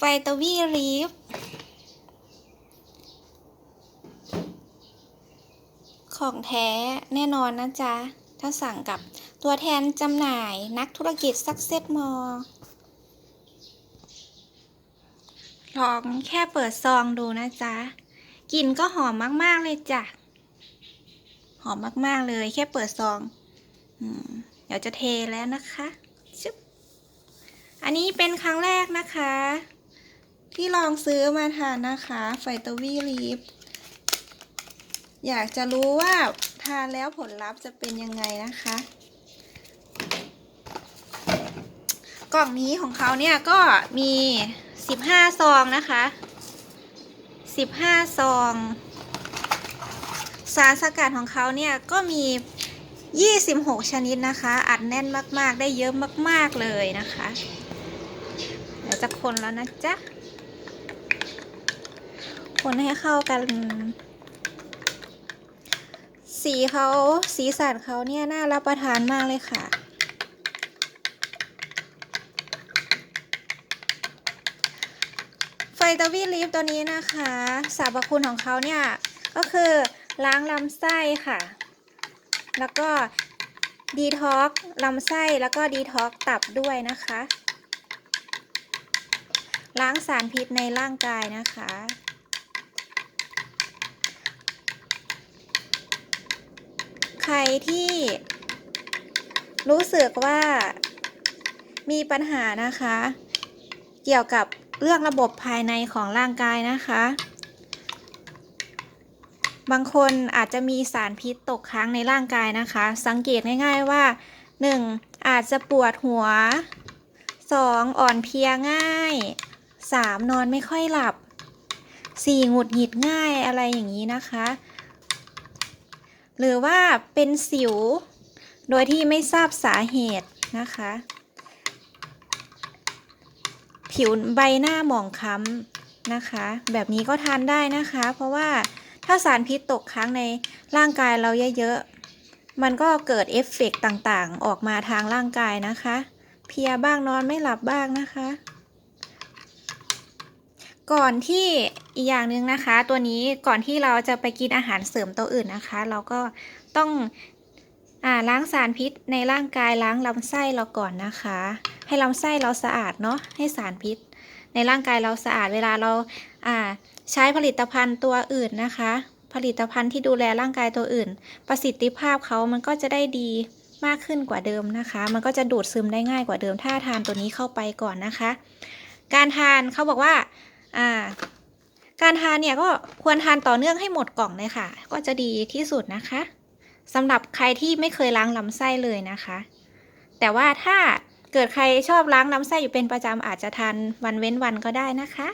ไฟตวีรีฟของแท้แน่นอนนะจ๊ะ ถ้าสั่งกับตัวแทนจำหน่ายนักธุรกิจซักเซตมอลองแค่เปิดซองดูนะจ๊ะ กลิ่นก็หอมมาก ๆ เลยจ้ะ หอมมาก ๆ เลยแค่เปิดซองอเดี๋ยวจะเทแล้วนะคะชึบอันนี้เป็นครั้งแรกนะคะ ที่ลองซื้อมาทานนะคะไฟตวีลีฟอยากจะรู้ว่าทานแล้วผลลัพธ์จะเป็นยังไงนะคะ กล่องนี้ของเขาเนี่ยก็มี15ซองนะคะ15ซอง สารสกัดของเขาเนี่ยก็มี 26 ชนิดนะคะ อัดแน่นมาก ๆ ได้เยอะมาก ๆ เลยนะคะ เดี๋ยวจะคนแล้วนะจ๊ะ คนให้เข้ากัน สีเขาสีสันเขาเนี่ยน่ารับประทานมากเลยค่ะ ไฟตาวีลีฟตัวนี้นะคะสรรพคุณของเขาเนี่ย ก็คือล้างลำไส้ค่ะ แล้วก็ดีท็อกลำไส้แล้วก็ดีท็อกตับด้วยนะคะ ล้างสารพิษในร่างกายนะคะ ใครที่รู้สึกว่ามีปัญหานะคะ เกี่ยวกับเรื่องระบบภายในของร่างกายนะคะ บางคนอาจจะมีสารพิษตกค้างในร่างกายนะคะ สังเกตง่ายๆว่า 1. อาจจะปวดหัว 2. อ่อนเพลียง่าย 3. นอนไม่ค่อยหลับ 4. หงุดหงิดง่ายอะไรอย่างนี้นะคะ หรือว่าเป็นสิว โดยที่ไม่ทราบสาเหตุนะคะ ผิวใบหน้าหมองคล้ำนะคะ แบบนี้ก็ทานได้นะคะ เพราะว่าถ้าสารพิษตกค้างในร่างกายเราเยอะๆ มันก็เกิดเอฟเฟกต์ต่างๆ ออกมาทางร่างกายนะคะ เพียบ้างนอนไม่หลับบ้างนะคะ ก่อนที่อีกอย่างหนึ่งนะคะ ตัวนี้ก่อนที่เราจะไปกินอาหารเสริมตัวอื่นนะคะ เราก็ต้องอ่าล้างสารพิษในร่างกายล้างลำไส้เราก่อนนะคะ ให้ลำไส้เราสะอาดเนาะให้สารพิษ ในร่างกายเราสะอาดเวลาเราอ่าใช้ผลิตภัณฑ์ตัวอื่นนะคะ ผลิตภัณฑ์ที่ดูแลร่างกายตัวอื่น ประสิทธิภาพเขามันก็จะได้ดีมากขึ้นกว่าเดิมนะคะ มันก็จะดูดซึมได้ง่ายกว่าเดิมถ้าทานตัวนี้เข้าไปก่อนนะคะ การทานเขาบอกว่า อ่า การทานเนี่ยก็ควรทานต่อเนื่องให้หมดกล่องเลยค่ะ ก็จะดีที่สุดนะคะสำหรับใครที่ไม่เคยล้างลำไส้เลยนะคะ แต่ว่าถ้าเกิดใครชอบล้างลำไส้อยู่เป็นประจำอาจจะทานวันเว้นวันก็ได้นะคะ